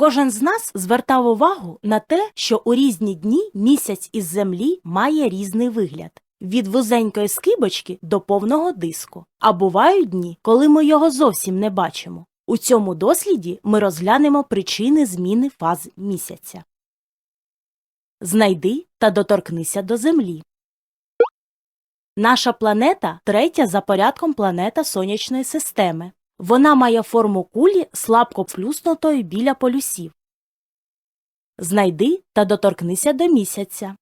Кожен з нас звертав увагу на те, що у різні дні місяць із землі має різний вигляд від вузенької скибочки до повного диску. А бувають дні, коли ми його зовсім не бачимо. У цьому досліді ми розглянемо причини зміни фаз місяця. Знайди та доторкнися до Землі. Наша планета третя за порядком планета Сонячної системи. Вона має форму кулі слабко плюснутої біля полюсів. Знайди та доторкнися до місяця.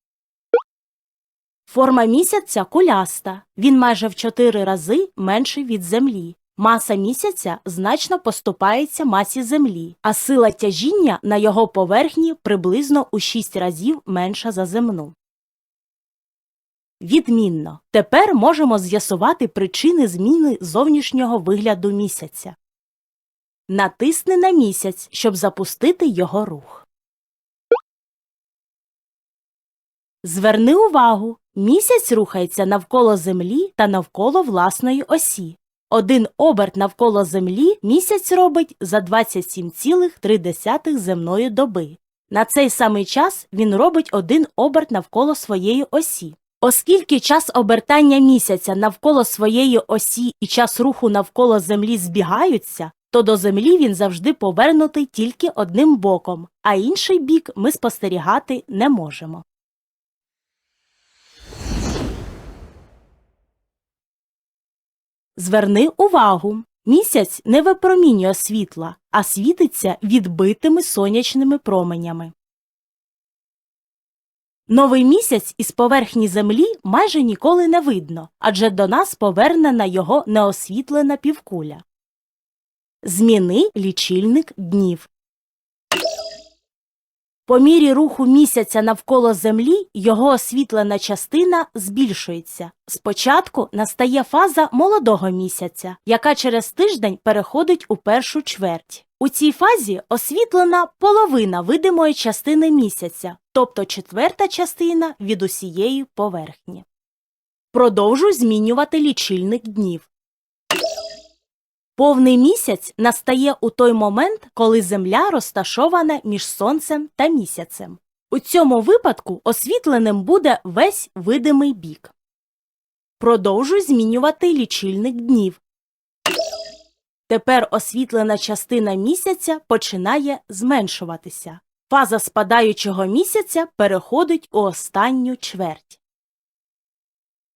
Форма місяця куляста. Він майже в 4 рази менший від Землі. Маса місяця значно поступається масі Землі, а сила тяжіння на його поверхні приблизно у 6 разів менша за земну. Відмінно. Тепер можемо з'ясувати причини зміни зовнішнього вигляду місяця. Натисни на місяць, щоб запустити його рух. Зверни увагу, місяць рухається навколо Землі та навколо власної осі. Один оберт навколо Землі місяць робить за 27,3 земної доби. На цей самий час він робить один оберт навколо своєї осі. Оскільки час обертання місяця навколо своєї осі і час руху навколо Землі збігаються, то до Землі він завжди повернутий тільки одним боком, а інший бік ми спостерігати не можемо. Зверни увагу, місяць не випромінює світла, а світиться відбитими сонячними променями. Новий місяць із поверхні Землі майже ніколи не видно, адже до нас повернена його неосвітлена півкуля. Зміни лічильник днів. По мірі руху місяця навколо Землі його освітлена частина збільшується. Спочатку настає фаза молодого місяця, яка через тиждень переходить у першу чверть. У цій фазі освітлена половина видимої частини місяця, тобто четверта частина від усієї поверхні. Продовжуй змінювати лічильник днів. Повний місяць настає у той момент, коли Земля розташована між Сонцем та місяцем. У цьому випадку освітленим буде весь видимий бік. Продовжуй змінювати лічильник днів. Тепер освітлена частина місяця починає зменшуватися. Фаза спадаючого місяця переходить у останню чверть.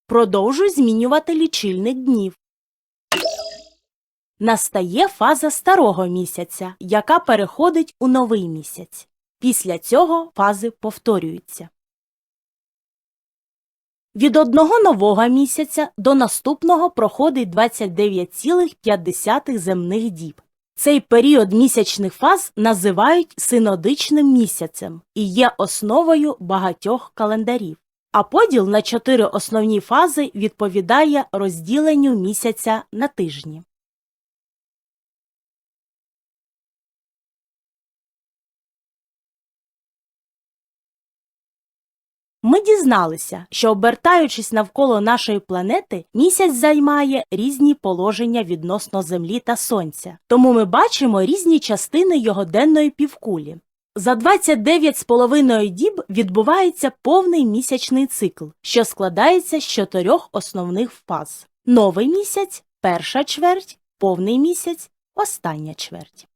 Продовжуй змінювати лічильник днів. Настає фаза старого місяця, яка переходить у новий місяць. Після цього фази повторюються. Від одного нового місяця до наступного проходить 29,5 земних діб. Цей період місячних фаз називають синодичним місяцем і є основою багатьох календарів. А поділ на чотири основні фази відповідає розділенню місяця на тижні. Ми дізналися, що обертаючись навколо нашої планети, місяць займає різні положення відносно Землі та Сонця, тому ми бачимо різні частини його денної півкулі. За 29,5 діб відбувається повний місячний цикл, що складається з чотирьох основних фаз: новий місяць, перша чверть, повний місяць, остання чверть.